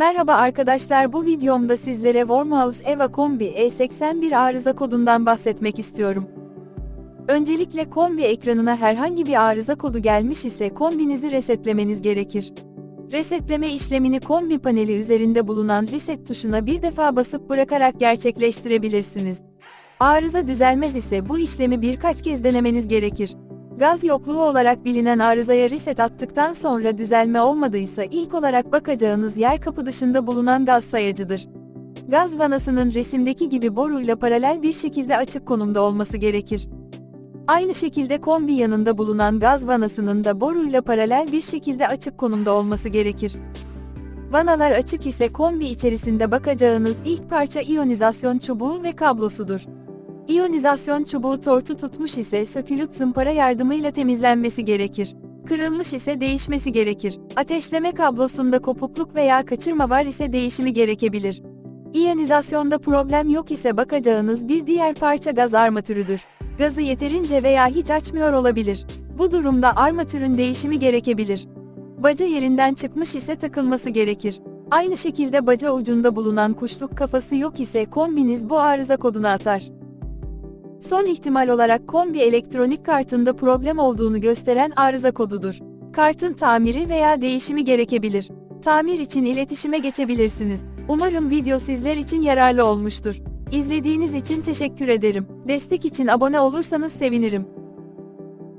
Merhaba arkadaşlar bu videomda sizlere Wormhouse Eva Kombi E81 arıza kodundan bahsetmek istiyorum. Öncelikle kombi ekranına herhangi bir arıza kodu gelmiş ise kombinizi resetlemeniz gerekir. Resetleme işlemini kombi paneli üzerinde bulunan reset tuşuna bir defa basıp bırakarak gerçekleştirebilirsiniz. Arıza düzelmez ise bu işlemi birkaç kez denemeniz gerekir. Gaz yokluğu olarak bilinen arızaya reset attıktan sonra düzelme olmadıysa ilk olarak bakacağınız yer kapı dışında bulunan gaz sayacıdır. Gaz vanasının resimdeki gibi boruyla paralel bir şekilde açık konumda olması gerekir. Aynı şekilde kombi yanında bulunan gaz vanasının da boruyla paralel bir şekilde açık konumda olması gerekir. Vanalar açık ise kombi içerisinde bakacağınız ilk parça iyonizasyon çubuğu ve kablosudur. İyonizasyon çubuğu tortu tutmuş ise sökülüp zımpara yardımıyla temizlenmesi gerekir. Kırılmış ise değişmesi gerekir. Ateşleme kablosunda kopukluk veya kaçırma var ise değişimi gerekebilir. İyonizasyonda problem yok ise bakacağınız bir diğer parça gaz armatürüdür. Gazı yeterince veya hiç açmıyor olabilir. Bu durumda armatürün değişimi gerekebilir. Baca yerinden çıkmış ise takılması gerekir. Aynı şekilde baca ucunda bulunan kuşluk kafası yok ise kombiniz bu arıza kodunu atar. Son ihtimal olarak kombi elektronik kartında problem olduğunu gösteren arıza kodudur. Kartın tamiri veya değişimi gerekebilir. Tamir için iletişime geçebilirsiniz. Umarım video sizler için yararlı olmuştur. İzlediğiniz için teşekkür ederim. Destek için abone olursanız sevinirim.